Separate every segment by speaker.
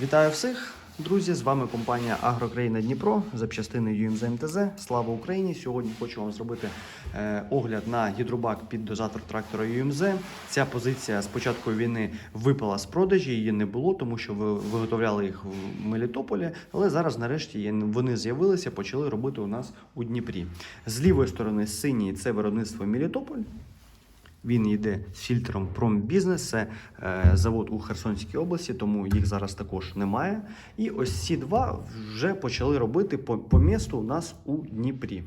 Speaker 1: Вітаю всіх, друзі! З вами компанія Агрокраїна Дніпро, запчастини UMZ МТЗ. Слава Україні! Сьогодні хочу вам зробити е, огляд на гідробак під дозатор трактора UMZ. Ця позиція з початку війни випала з продажі, її не було, тому що ви виготовляли їх в Мелітополі. Але зараз, нарешті, вони з'явилися, почали робити у нас у Дніпрі. З лівої сторони синій це виробництво Мелітополь. Він йде з фільтром Промбізнес, це е, завод у Херсонській області, тому їх зараз також немає. І ось ці два вже почали робити по, по місту у нас у Дніпрі.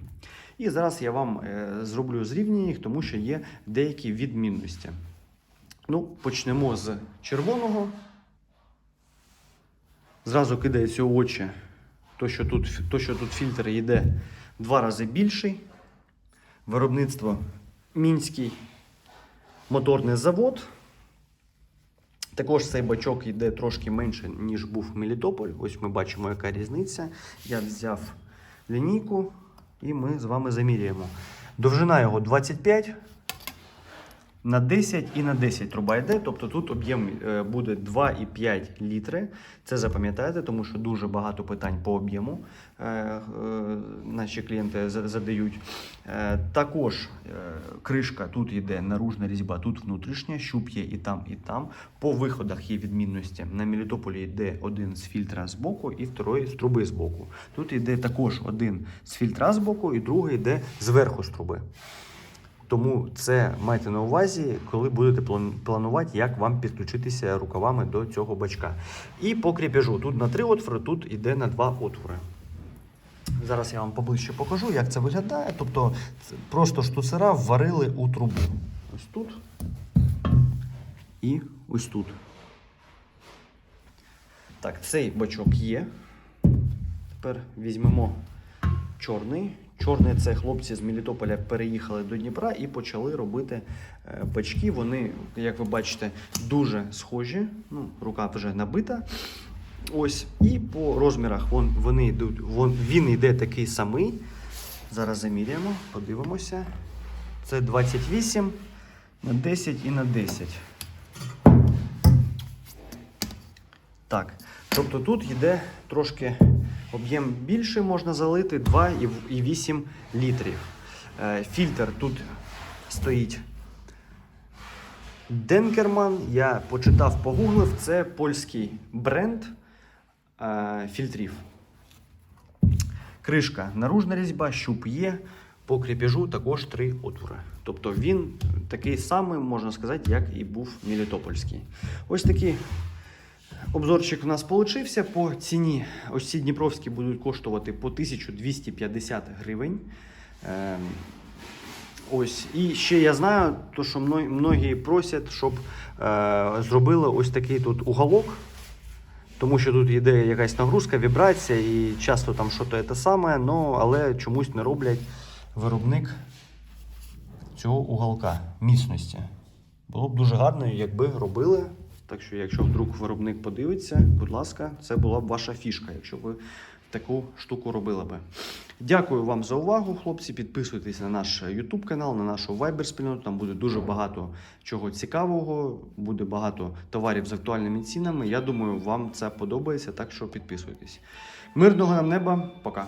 Speaker 1: І зараз я вам е, зроблю зрівняння їх, тому що є деякі відмінності. Ну, почнемо з червоного. Зразу кидається у очі, то, що тут, то, що тут фільтр йде два рази більший. Виробництво мінський моторний завод. Також цей бачок йде трошки менше, ніж був Мелітополь. Ось ми бачимо, яка різниця. Я взяв лінійку і ми з вами заміряємо. Довжина його 25 на 10 і на 10 труба йде. Тобто тут об'єм е, буде 2,5 літри. Це запам'ятайте, тому що дуже багато питань по об'єму е, е, наші клієнти задають. Також кришка тут йде наружна різьба, тут внутрішня, щуп є і там, і там. По виходах є відмінності. На Мелітополі йде один з фільтра з боку і второй з труби з боку. Тут йде також один з фільтра з боку, і другий йде зверху з труби. Тому це майте на увазі, коли будете планувати, як вам підключитися рукавами до цього бачка. І по кріпежу тут на три отвори, тут йде на два отвори. Зараз я вам поближче покажу, як це виглядає. Тобто просто штуцера вварили у трубу. Ось тут і ось тут. Так, цей бачок є. Тепер візьмемо чорний. Чорний це хлопці з Мелітополя переїхали до Дніпра і почали робити бачки. Вони, як ви бачите, дуже схожі. Ну, рука вже набита. Ось, і по розмірах вон, вони йдуть, вон, він йде такий самий. Зараз заміряємо, подивимося. Це 28 на 10 і на 10. Так, тобто тут йде трошки об'єм більше, можна залити 2,8 літрів. Е, Фільтр тут стоїть Денкерман. Я почитав, погуглив, це польський бренд е, фільтрів. Кришка наружна різьба, щуп є. По кріпежу також три отвори. Тобто він такий самий, можна сказати, як і був Мелітопольський. Ось такий Обзорчик у нас получився по ціні. Ось ці Дніпровські будуть коштувати по 1250 гривень. Ем, Ось. І ще я знаю, то, що многі просять, щоб е, зробили ось такий тут уголок. Тому що тут йде якась нагрузка, вібрація і часто там щось те саме, но, але чомусь не роблять виробник цього уголка міцності. Було б дуже гарно, якби робили. Так що, якщо вдруг виробник подивиться, будь ласка, це була б ваша фішка, якщо ви таку штуку робили би. Дякую вам за увагу, хлопці. Підписуйтесь на наш YouTube канал, на нашу Viber спільноту. Там буде дуже багато чого цікавого, буде багато товарів з актуальними цінами. Я думаю, вам це подобається, так що підписуйтесь. Мирного нам неба, пока.